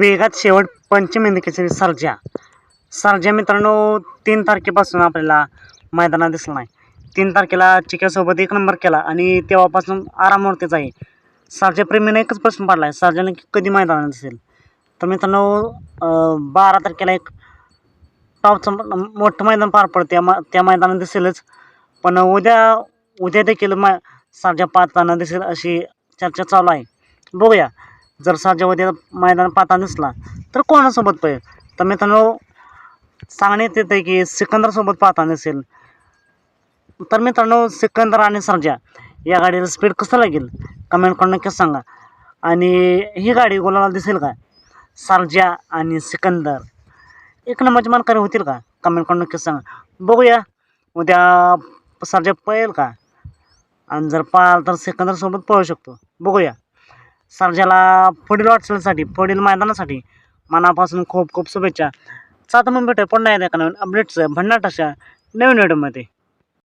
वेगात शेवट पंचमी सर्जा सर्जा मित्रांनो तीन तारखेपासून आपल्याला मैदानात दिसला नाही. तीन तारखेला चिक्यासोबत एक नंबर केला आणि तेव्हापासून आरामवरतीच आहे. सर्जा प्रेमीने एकच प्रश्न पडला आहे सर्जाने कधी मैदानात दिसेल? तर मित्रांनो बारा तारखेला एक टॉपचं मोठं मैदान पार पडतं त्या मा त्या मैदानात दिसेलच. पण उद्या उद्या देखील मा सर्जा पाहताना दिसेल अशी चर्चा चालू आहे. बघूया. जर सर्जा उद्या मैदान पाता दिसला तर कोणासोबत पळेल तर मित्रांनो सांगण्यात येतं आहे की सिकंदरसोबत पाहता दिसेल. तर मित्रांनो सिकंदर आणि सर्जा या गाडीला स्पीड कसं लागेल? कमेंट करून नक्कीच सांगा. आणि ही गाडी गोलाला दिसेल का? सर्जा आणि सिकंदर. एक नंबरची मानकरी होतील का? कमेंट करून नक्कीच सांगा. बघूया उद्या सर्जा पळेल का? आणि जर पळाल तर सिकंदरसोबत पळू शकतो. बघूया. सर्जाला पुढील वाटचालीसाठी पुढील मैदानासाठी मनापासून खूप खूप शुभेच्छा. सात मग भेटूया पुन्हा एकदा का नवीन अपडेट्स भन्नाट अशा नवीन व्हिडिओमध्ये